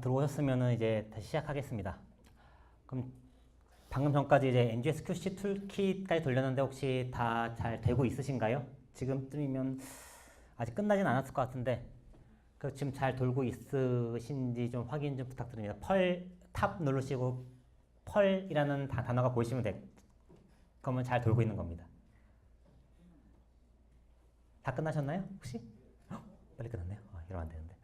되셨으면 이제 다시 시작하겠습니다. 그럼 방금 전까지 이제 NGS QC 툴킷까지 돌렸는데 혹시 다 잘 되고 있으신가요? 지금쯤이면 아직 끝나진 않았을 것 같은데 그 지금 잘 돌고 있으신지 좀 확인 좀 부탁드립니다. 펄 탑 누르시고 펄이라는 다- 단어가 보이시면 돼. 그러면 잘 돌고 있는 겁니다. 다 끝나셨나요? 혹시? 헉, 빨리 끝났네요. 아, 이러면 안 되는데.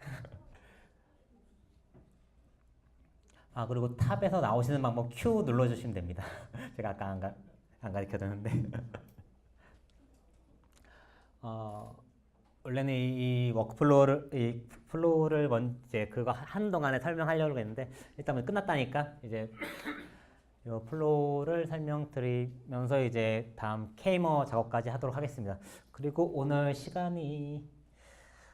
아 그리고 탑에서 나오시는 방법 Q 눌러주시면 됩니다. 제가 아까 안, 가, 안 가르쳐 드렸는데 어, 원래는 이, 이 워크플로우를 이 플로우를 먼저 그거 하는 동안에 설명하려고 했는데 일단 끝났다니까 이제 이 플로우를 설명드리면서 이제 다음 케이머 작업까지 하도록 하겠습니다. 그리고 오늘 시간이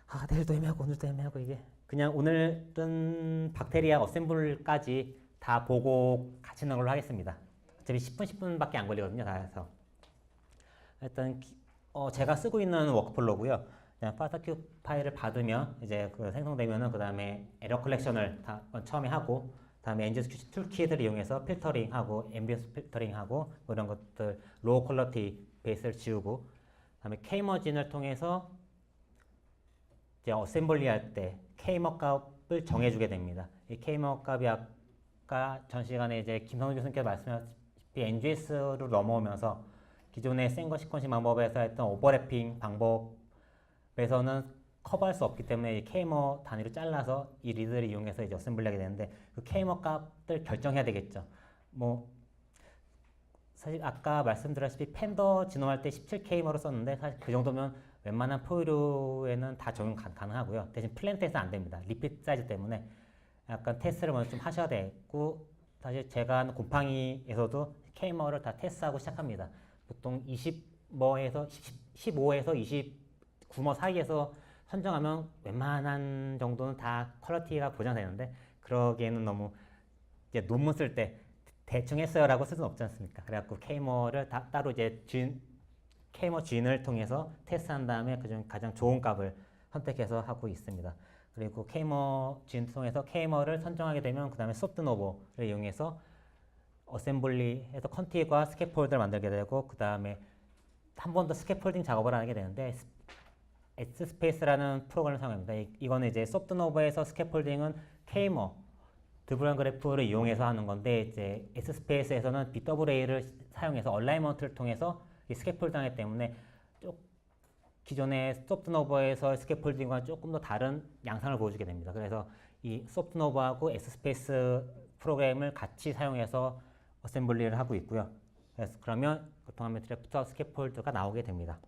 아 내일도 애매하고 오늘도 애매하고 이게 그냥 오늘은 박테리아 어셈블까지 다 보고 같이 넣는 걸로 하겠습니다. 어차피 10분 10분밖에 안 걸리거든요. 다 해서 일단 기- 어, 제가 쓰고 있는 워크플로우고요. 그냥 파스타큐 파일을 받으면 이제 그 생성되면은 그 다음에 에러 컬렉션을 다 처음에 하고 다음에 엔지스 큐시 툴킷을 이용해서 필터링하고 엠비언스 필터링하고 뭐 이런 것들 로우 퀄러티 베이스를 지우고 다음에 케이머진을 통해서 이제 어셈블리 할때 케이머 값을 정해주게 됩니다. 이 케이머 값이 아까 전 시간에 이제 김성준 교수님께서 말씀하셨다시피 NGS로 넘어오면서 기존의 생거 시퀀싱 방법에서 했던 오버래핑 방법에서는 커버할 수 없기 때문에 이 케이머 단위로 잘라서 이 리드를 이용해서 이제 어셈블리 하게 되는데 그 케이머 값을 결정해야 되겠죠. 뭐 사실 아까 말씀드렸다시피 팬더 진화할 때 17K머로 썼는데 사실 그 정도면 웬만한 포유류에는 다 적용 가, 가능하고요. 대신 플랜트에서 안 됩니다. 리핏 사이즈 때문에 약간 테스트를 먼저 좀 하셔야 되고 사실 제가 하는 곰팡이에서도 K머를 다 테스트하고 시작합니다. 보통 20머에서 15에서 29머 사이에서 선정하면 웬만한 정도는 다 퀄리티가 보장되는데 그러기에는 너무 이제 논문 쓸 때 대충 했어요라고 쓸 수는 없지 않습니까? 그래갖고 케이머를 다, 따로 이제 주인 케이머 주인을 통해서 테스트한 다음에 그중 가장 좋은 값을 선택해서 하고 있습니다. 그리고 케이머 주인 통해서 케이머를 선정하게 되면 그 다음에 소프트노버를 이용해서 어셈블리해서 컨티과 스캐폴드를 만들게 되고 그 다음에 한 번 더 스캐폴딩 작업을 하게 되는데 S스페이스라는 프로그램을 사용합니다. 이- 이거는 이제 소프트노버에서 스캐폴딩은 케이머 드브란 그래프를 이용해서 하는 건데 이제 S스페이스에서는 BWA를 사용해서 얼라이먼트를 통해서 이 스캐폴딩 하기 때문에 좀 기존의 소프트노버에서 스캐폴딩과 조금 더 다른 양상을 보여주게 됩니다. 그래서 이 소프트노버하고 S스페이스 프로그램을 같이 사용해서 어셈블리를 하고 있고요. 그래서 그러면 고통하면 드래프트와 스캐폴드가 나오게 됩니다.